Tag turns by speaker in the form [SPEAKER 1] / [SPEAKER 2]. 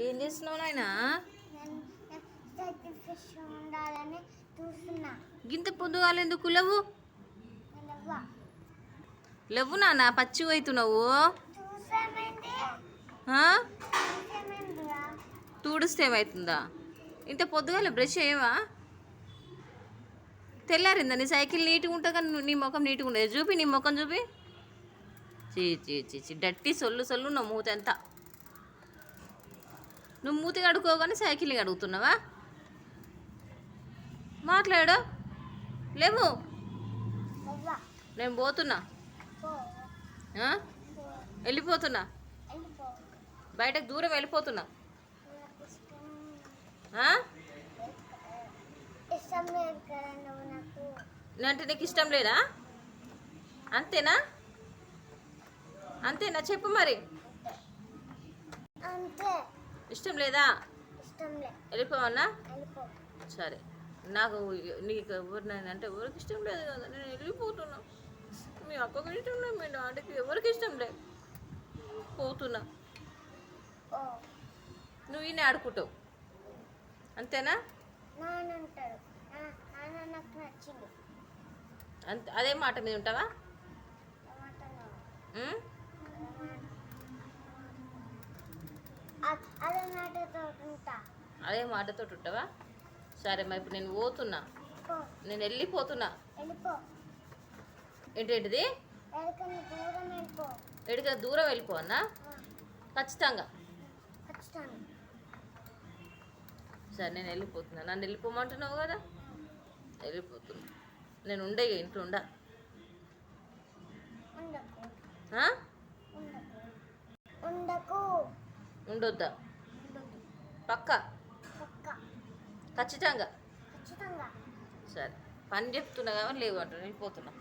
[SPEAKER 1] ఏం చేస్తున్నావు నాయనా? గింత పొద్దుగాలు ఎందుకు లేవు. లేవు? నాన్న పచ్చి అవుతున్నావు తూడిస్తే ఏమవుతుందా ఇంత పొద్దుగాల బ్రష్ చేయవా? తెల్లారిందా? నీ సైకిల్ నీట్గా ఉంటా కానీ నీ ముఖం నీట్గా ఉండదు. చూపి నీ ముఖం చూపి. చీ చీ చీ చీ డట్టి సొల్లు సొల్లు నా మూత ఎంత నువ్వు మూతి కడుక్కోగానే సైకిల్ కడుగుతున్నావా మాట్లాడు. లేవు. నేను పోతున్నా. వెళ్ళిపోతున్నా.
[SPEAKER 2] వెళ్ళిపో.
[SPEAKER 1] బయటకు దూరం వెళ్ళిపోతున్నా. అంటే నీకు ఇష్టం లేదా? అంతేనా? అంతేనా? చెప్పు మరి.
[SPEAKER 2] అంతే.
[SPEAKER 1] ఇష్టం లేదా? వెళ్ళిపోవన్నా
[SPEAKER 2] వెళ్ళిపో.
[SPEAKER 1] సరే. నాకు నీకు ఎవరినైనా అంటే ఎవరికి ఇష్టం లేదు కదా. నేను వెళ్ళిపోతున్నా. మీ అక్కకి ఇష్టం లేదు మీ డాడీకి ఎవరికి ఇష్టం లేదు. పోతున్నా. నువ్వు ఈయన ఆడుకుంటావు. అంతేనా? అంత అదే మాట మీద ఉంటావా?
[SPEAKER 2] అదే
[SPEAKER 1] మాటతో ఉంటావా? సరే మరి ఇప్పుడు నేను పోతున్నా. నేను వెళ్ళిపోతున్నా.
[SPEAKER 2] వెళ్ళిపో.
[SPEAKER 1] ఏంటేంటిది?
[SPEAKER 2] ఎక్కడికన్నా దూరం వెళ్ళిపో. ఆ,
[SPEAKER 1] ఖచ్చితంగా. సరే నేను వెళ్ళిపోతున్నా. నన్ను వెళ్ళిపోమంటున్నావు కదా? వెళ్ళిపోతున్నా. నేను ఉండే ఇంట్లో ఉండా.
[SPEAKER 2] ఉండకు.
[SPEAKER 1] ఆ?
[SPEAKER 2] ఉండకు. ఉండకు.
[SPEAKER 1] ఉండొద్దా?
[SPEAKER 2] ఉండదు
[SPEAKER 1] పక్క?
[SPEAKER 2] ఖచ్చితంగా?
[SPEAKER 1] సరే. పని చెప్తున్నా కాబట్టి లేవు అంటున్నా వెళ్ళిపోతున్నా